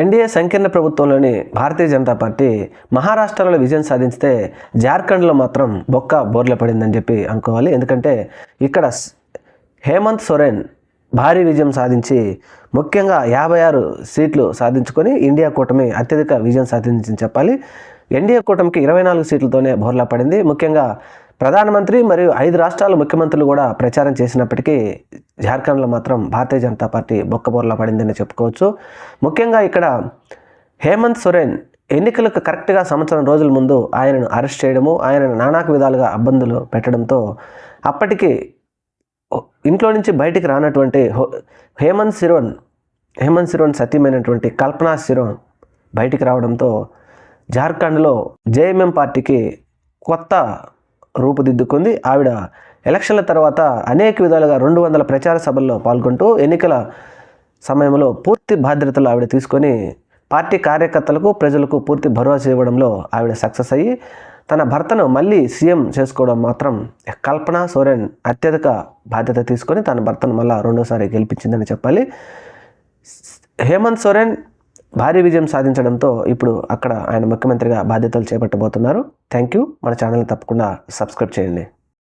NDA సంకీర్ణ ప్రభుత్వంలోని Bharatiya Janata party మహారాష్ట్రలో విజయం సాధించితే జార్ఖండ్లో మాత్రం బొక్క బోర్ల పడిందని చెప్పి అనుకోవాలి. ఎందుకంటే ఇక్కడ హేమంత్ సోరెన్ భారీ విజయం సాధించి ముఖ్యంగా యాభై ఆరు సీట్లు సాధించుకొని ఇండియా కూటమి అత్యధిక విజయం సాధించింది చెప్పాలి. ఎన్డీఏ కూటమికి ఇరవై నాలుగు సీట్లతోనే బోర్లా పడింది. ముఖ్యంగా ప్రధానమంత్రి మరియు ఐదు రాష్ట్రాల ముఖ్యమంత్రులు కూడా ప్రచారం చేసినప్పటికీ జార్ఖండ్లో మాత్రం భారతీయ జనతా పార్టీ బొక్కబోర్లా పడిందని చెప్పుకోవచ్చు. ముఖ్యంగా ఇక్కడ హేమంత్ సోరెన్ ఎన్నికలకు కరెక్ట్గా సంవత్సరం రోజుల ముందు ఆయనను అరెస్ట్ చేయడము ఆయనను నానాక విధాలుగా ఇబ్బందులు పెట్టడంతో అప్పటికి ఇంట్లో నుంచి బయటికి రానటువంటి హో- హేమంత్ సిరోన్ హేమంత్ సిరోన్ సతీమైనటువంటి కల్పనా సిరోన్ బయటికి రావడంతో జార్ఖండ్లో జేఎంఎం పార్టీకి కొత్త రూపుదిద్దుకుంది. ఆవిడ ఎలక్షన్ల తర్వాత అనేక విధాలుగా రెండు వందల ప్రచార సభల్లో పాల్గొంటూ ఎన్నికల సమయంలో పూర్తి బాధ్యతలు ఆవిడ తీసుకొని పార్టీ కార్యకర్తలకు ప్రజలకు పూర్తి భరోసా ఇవ్వడంలో ఆవిడ సక్సెస్ అయ్యి తన భర్తను మళ్ళీ సీఎం చేసుకోవడం మాత్రం కల్పన సోరెన్ అత్యధిక బాధ్యత తీసుకొని తన భర్తను మళ్ళీ రెండోసారి గెలిపించిందని చెప్పాలి. హేమంత్ సోరెన్ భారీ విజయం సాధించడంతో ఇప్పుడు అక్కడ ఆయన ముఖ్యమంత్రిగా బాధ్యతలు చేపట్టబోతున్నారు. థ్యాంక్ యూ మన ఛానల్ని తప్పకుండా సబ్స్క్రైబ్ చేయండి.